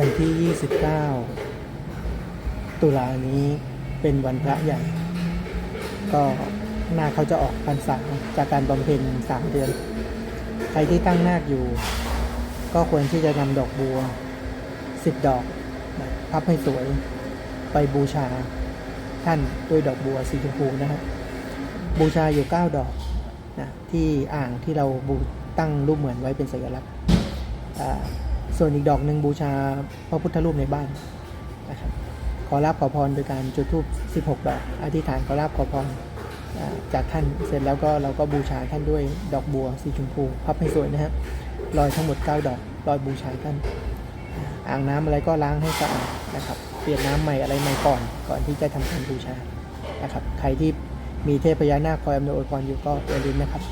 วันที่ 29 ตุลานี้เป็นวันพระใหญ่ ก็นาคเขาจะออกพรรษาจากการบำเพ็ญสามเดือน ใครที่ตั้งนาคอยู่ ก็ควรที่จะนำดอกบัวสิบดอกพับให้สวย ไปบูชาท่านด้วยดอกบัวสีชมพูนะครับบูชาอยู่ 9 ดอกนะที่อ่างที่เราบูตั้งรูปเหมือนไว้เป็นสัญลักษณ์อ่า ส่วนอีกดอกหนึ่งบูชาพระพุทธรูปในบ้านนะครับขอรับขอพรโดยการจุดธูป16 ดอก อธิษฐานขอรับขอพรจากท่านเสร็จแล้วก็เราก็บูชาท่านด้วยดอกบัวสีชมพูพับให้สวยนะครับลอยทั้งหมด 9 ดอกลอยบูชาท่านอ่างน้ำอะไรก็ล้างให้สะอาดนะครับเปลี่ยนน้ำใหม่อะไรใหม่ก่อน ก่อนที่จะทำการบูชานะครับใครที่มีเทพพญานาคคอยอำนวยอวยพรอยู่ก็อย่าลืมนะครับ